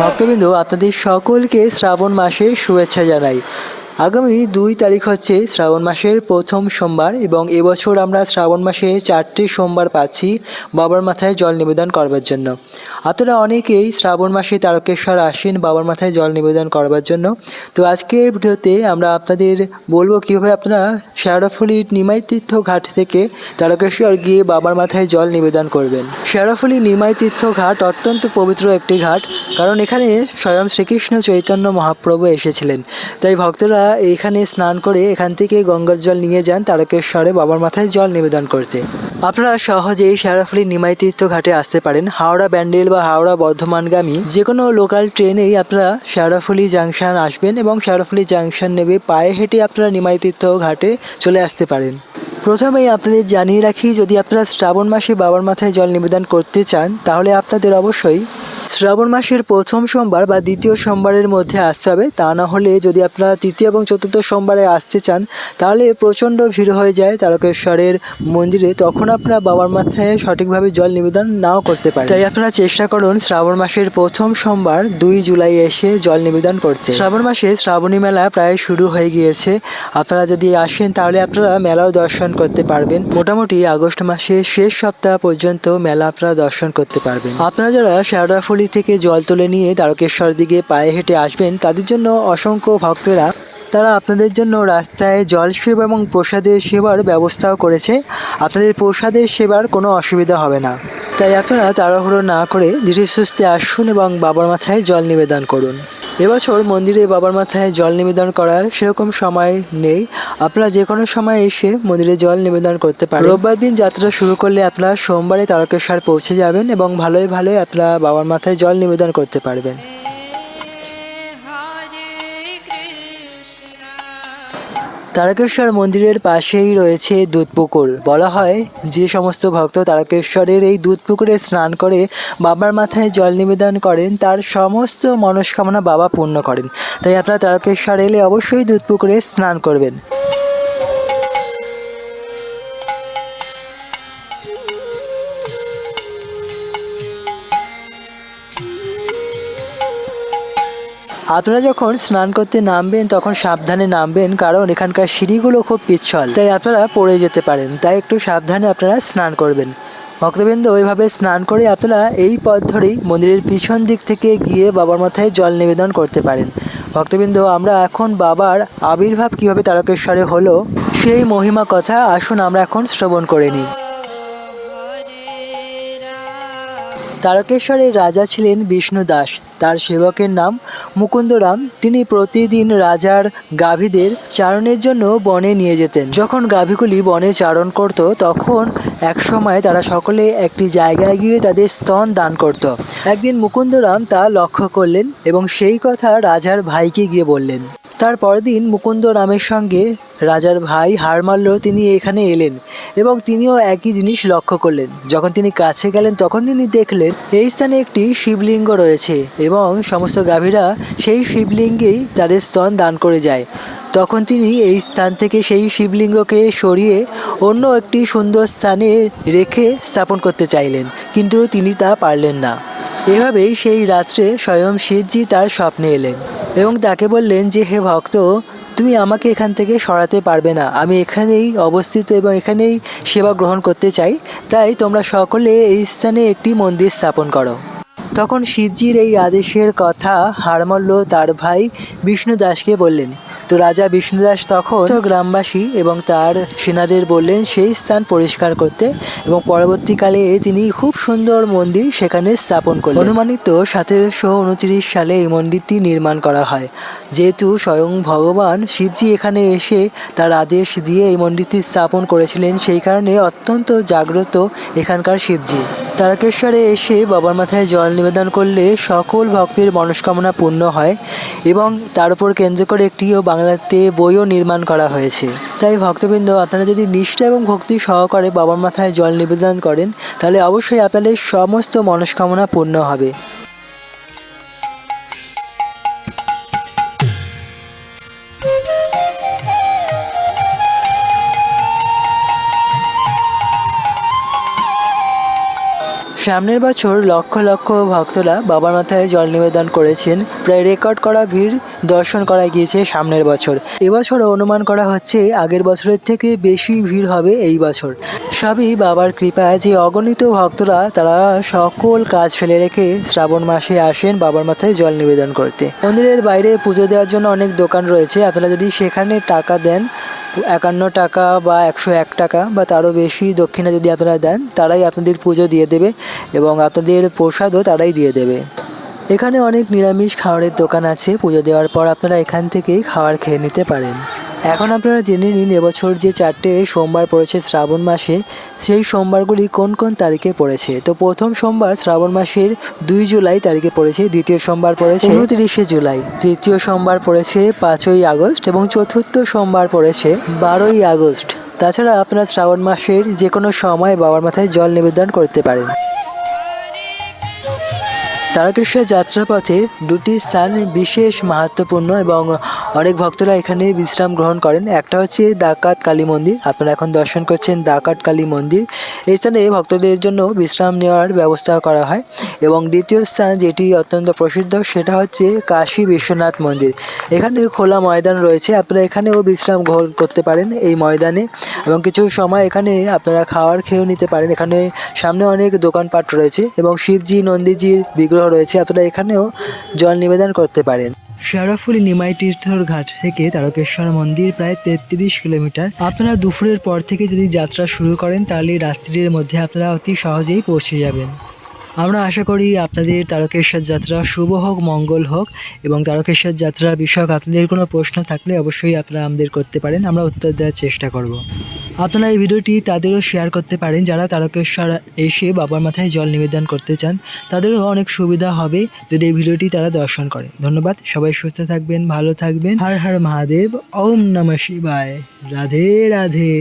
ভক্তবৃন্দ আপনাদের সকলকে শ্রাবণ মাসের শুভেচ্ছা জানাই। আগামী দুই তারিখ হচ্ছে শ্রাবণ মাসের প্রথম সোমবার এবং এবছর আমরা শ্রাবণ মাসে চারটি সোমবার পাচ্ছি বাবার মাথায় জল নিবেদন করবার জন্য। আপনারা অনেকেই শ্রাবণ মাসে তারকেশ্বর আসেন বাবার মাথায় জল নিবেদন করবার জন্য। তো আজকের ভিডিওতে আমরা আপনাদের বলব কীভাবে আপনারা শেয়ারফুলির নিমাই তীর্থ ঘাট থেকে তারকেশ্বর গিয়ে বাবার মাথায় জল নিবেদন করবেন। শেয়ারফুলি নিমাই তীর্থ ঘাট অত্যন্ত পবিত্র একটি ঘাট, কারণ এখানে স্বয়ং শ্রীকৃষ্ণ চৈতন্য মহাপ্রভু এসেছিলেন। তাই ভক্তরা এখানে স্নান করে এখান থেকে গঙ্গার জল নিয়ে যান তারকেশ্বরে বাবার মাথায় জল নিবেদন করতে। আপনারা সহজেই শেয়ারফুলি নিমাই তীর্থ ঘাটে আসতে পারেন। হাওড়া ব্যান্ডেল বা হাওড়া বর্ধমানগামী যে কোনো লোকাল ট্রেনেই আপনারা শেয়ারফুলি জাংশন আসবেন এবং শেয়ারফুলি জাংশন নেবে পায়ে হেঁটে আপনারা নিমাই তীর্থ ঘাটে চলে আসতে পারেন। প্রথমেই আপনাদের জানিয়ে রাখি, যদি আপনারা শ্রাবণ মাসে বাবার মাথায় জল নিবেদন করতে চান, তাহলে আপনাদের অবশ্যই শ্রাবণ মাসের প্রথম সোমবার বা দ্বিতীয় সোমবারের মধ্যে আসতে হবে। তা না হলে যদি আপনারা তৃতীয় এবং চতুর্থ সোমবারে আসতে চান, তাহলে প্রচণ্ড ভিড় হয়ে যায় তারকেশ্বরের মন্দিরে। তখন আপনারা বাবার মাথায় সঠিকভাবে জল নিবেদন নাও করতে পারেন। তাই আপনারা চেষ্টা করুন শ্রাবণ মাসের প্রথম সোমবার, দুই জুলাই এসে জল নিবেদন করতে। শ্রাবণ মাসে শ্রাবণী মেলা প্রায় শুরু হয়ে গিয়েছে। আপনারা যদি আসেন, তাহলে আপনারা মেলাও দর্শন করতে পারবেন। মোটামুটি আগস্ট মাসের শেষ সপ্তাহ পর্যন্ত মেলা আপনারা দর্শন করতে পারবেন। আপনারা যারা শেওড়াফুলি থেকে জল তুলে নিয়ে দ্বারকেশ্বর দিকে পায়ে হেঁটে আসবেন তাদের জন্য অসংখ্য ভক্তরা। তারা আপনাদের জন্য রাস্তায় জল সেবা এবং প্রসাদের সেবার ব্যবস্থাও করেছে। আপনাদের প্রসাদের সেবার কোনো অসুবিধা হবে না। তাই আপনারা তাড়াহুড়ো না করে ধীরে সুস্থে আসুন এবং বাবার মাথায় জল নিবেদন করুন। এবছর মন্দিরে বাবার মাথায় জল নিবেদন করার সেরকম সময় নেই। আপনারা যে কোনো সময় এসে মন্দিরে জল নিবেদন করতে পারেন। রোববার দিন যাত্রা শুরু করলে আপনারা সোমবারে তারকেশ্বর পৌঁছে যাবেন এবং ভালোই ভালোই আপনারা বাবার মাথায় জল নিবেদন করতে পারবেন। তারকেশ্বর মন্দিরের পাশেই রয়েছে দুধপুকুর। বলা হয়, যে সমস্ত ভক্ত তারকেশ্বরের এই দুধপুকুরে স্নান করে, বাবার মাথায় জল নিবেদন করেন, তার সমস্ত মনস্কামনা বাবা পূর্ণ করেন। তাই আপনারা তারকেশ্বর এলে অবশ্যই দুধপুকুরে স্নান করবেন। আপনারা যখন স্নান করতে নামবেন, তখন সাবধানে নামবেন, কারণ এখানকার সিঁড়িগুলো খুব পিচ্ছল। তাই আপনারা পড়ে যেতে পারেন। তাই একটু সাবধানে আপনারা স্নান করবেন। ভক্তবৃন্দ, ওইভাবে স্নান করে আপনারা এই পথ ধরেই মন্দিরের পিছন দিক থেকে গিয়ে বাবার মাথায় জল নিবেদন করতে পারেন। ভক্তবৃন্দ, আমরা এখন বাবার আবির্ভাব কীভাবে তারকেশ্বরে হলো, সেই মহিমা কথা আসুন আমরা এখন শ্রবণ করে নিই। তারকেশ্বরের রাজা ছিলেন বিষ্ণু দাস। তার সেবকের নাম মুকুন্দরাম। তিনি প্রতিদিন রাজার গাভীদের চারণের জন্য বনে নিয়ে যেতেন। যখন গাভীগুলি বনে চারণ করত, তখন এক সময় তারা সকলে একটি জায়গায় গিয়ে তাদের স্তন দান করত। একদিন মুকুন্দরাম তা লক্ষ্য করলেন এবং সেই কথা রাজার ভাইকে গিয়ে বললেন। তার পরের দিন মুকুন্দ রামের সঙ্গে রাজার ভাই হার মারল তিনি এখানে এলেন এবং তিনিও একই জিনিস লক্ষ্য করলেন। যখন তিনি কাছে গেলেন, তখন তিনি দেখলেন এই স্থানে একটি শিবলিঙ্গ রয়েছে এবং সমস্ত গাভীরা সেই শিবলিঙ্গেই তাদের স্তন দান করে যায়। তখন তিনি এই স্থান থেকে সেই শিবলিঙ্গকে সরিয়ে অন্য একটি সুন্দর স্থানে রেখে স্থাপন করতে চাইলেন, কিন্তু তিনি তা পারলেন না। এভাবেই সেই রাত্রে স্বয়ং শিবজি তার স্বপ্নে এলেন এবং তাকে বললেন যে, হে ভক্ত, তুমি আমাকে এখান থেকে সরাতে পারবে না। আমি এখানেই অবস্থিত এবং এখানেই সেবা গ্রহণ করতে চাই। তাই তোমরা সকলে এই স্থানে একটি মন্দির স্থাপন করো। তখন শিবজির এই আদেশের কথা হারমল্ল তার ভাই বিষ্ণু দাসকে বললেন তো রাজা বিষ্ণুদাস তখন গ্রামবাসী এবং তার সেনাদের বললেন, সেই স্থান পরিষ্কার করতে। এবং পরবর্তীকালে তিনি খুব সুন্দর মন্দির সেখানে স্থাপন করলেন। অনুমানিত সতেরোশো উনত্রিশ সালে এই মন্দিরটি নির্মাণ করা হয়। যেহেতু স্বয়ং ভগবান শিবজি এখানে এসে তার আদেশ দিয়ে এই মন্দিরটি স্থাপন করেছিলেন, সেই কারণে অত্যন্ত জাগ্রত এখানকার শিবজি। তারকেশ্বরে এসে বাবার মাথায় জল নিবেদন করলে সকল ভক্তের মনস্কামনা পূর্ণ হয়। এবং তার উপর কেন্দ্র করে একটিও বাংলাতে বইও নির্মাণ করা হয়েছে। তাই ভক্তবৃন্দ, আপনারা যদি নিষ্ঠা এবং ভক্তি সহকারে বাবার মাথায় জল নিবেদন করেন, তাহলে অবশ্যই আপনাদের সমস্ত মনস্কামনা পূর্ণ হবে। সামনের বছর লক্ষ লক্ষ ভক্তরা বাবার মাথায় জল নিবেদন করেছেন। প্রায় রেকর্ড করা ভিড় দর্শন করা গিয়েছে সামনের বছর। এবছর অনুমান করা হচ্ছে আগের বছরের থেকে বেশি ভিড় হবে এই বছর। সবই বাবার কৃপায় যে অগণিত ভক্তরা তারা সকল কাজ ফেলে রেখে শ্রাবণ মাসে আসেন বাবার মাথায় জল নিবেদন করতে। মন্দিরের বাইরে পুজো দেওয়ার জন্য অনেক দোকান রয়েছে। আপনারা যদি সেখানে টাকা দেন একান্ন টাকা বা একশো এক টাকা বা তারও বেশি দক্ষিণা যদি আপনারা দেন, তারাই আপনাদের পুজো দিয়ে দেবে এবং আপনাদের প্রসাদও তারাই দিয়ে দেবে। এখানে অনেক নিরামিষ খাওয়ারের দোকান আছে, পুজো দেওয়ার পর আপনারা এখান থেকেই খাওয়ার খেয়ে নিতে পারেন। এখন আপনারা জেনে নিন এবছর যে চারটে সোমবার পড়েছে শ্রাবণ মাসে সেই সোমবারগুলি কোন কোন তারিখে পড়েছে? তো প্রথম সোমবার শ্রাবণ মাসের দুই জুলাই তারিখে পড়েছে দ্বিতীয় সোমবার পড়েছে উনত্রিশে জুলাই। তৃতীয় সোমবার পড়েছে পাঁচই আগস্ট এবং চতুর্থ সোমবার পড়েছে বারোই আগস্ট। তাছাড়া আপনারা শ্রাবণ মাসের যে কোনো সময় বাবার মাথায় জল নিবেদন করতে পারেন। তারকেশ্বর যাত্রাপথে দুটি স্থান বিশেষ মাহাত্মপূর্ণ এবং অনেক ভক্তরা এখানে বিশ্রাম গ্রহণ করেন। একটা হচ্ছে দাকাত কালী মন্দির। আপনারা এখন দর্শন করছেন দাকাত কালী মন্দির। এই স্থানে ভক্তদের জন্য বিশ্রাম নেওয়ার ব্যবস্থা করা হয়। এবং দ্বিতীয় স্থান যেটি অত্যন্ত প্রসিদ্ধ, সেটা হচ্ছে কাশী বিশ্বনাথ মন্দির। এখানে খোলা ময়দান রয়েছে। আপনারা এখানেও বিশ্রাম গ্রহণ করতে পারেন এই ময়দানে। এবং কিছু সময় এখানে আপনারা খাওয়ার খেয়েও নিতে পারেন। এখানে সামনে অনেক দোকানপাট রয়েছে এবং শিবজি, নন্দীজির বিগ্রহ রয়েছে। আপনারা এখানেও জল নিবেদন করতে পারেন। শেরাফুলি নিমাই তীর্থর ঘাট থেকে তারকেশ্বর মন্দির প্রায় তেত্রিশ কিলোমিটার। আপনারা দুপুরের পর থেকে যদি যাত্রা শুরু করেন, তাহলে রাত্রির মধ্যে আপনারা অতি সহজেই পৌঁছে যাবেন। আমরা আশা করি আপনাদের তারকেশ্বর যাত্রা শুভ হোক, মঙ্গল হোক এবং তারকেশ্বর যাত্রা বিষয়ক আপনাদের কোনো প্রশ্ন থাকলে অবশ্যই আপনারা আমাদের করতে পারেন। আমরা উত্তর দেওয়ার চেষ্টা করব। আপনারা এই ভিডিওটি তাদেরও শেয়ার করতে পারেন, যারা তারকেশ্বর এসে বাবার মাথায় জল নিবেদন করতে চান, তাদেরও অনেক সুবিধা হবে যদি এই ভিডিওটি তারা দর্শন করে। ধন্যবাদ, সবাই সুস্থ থাকবেন, ভালো থাকবেন। হর হর মহাদেব, ওম নম শিবায়। রাধে রাধে।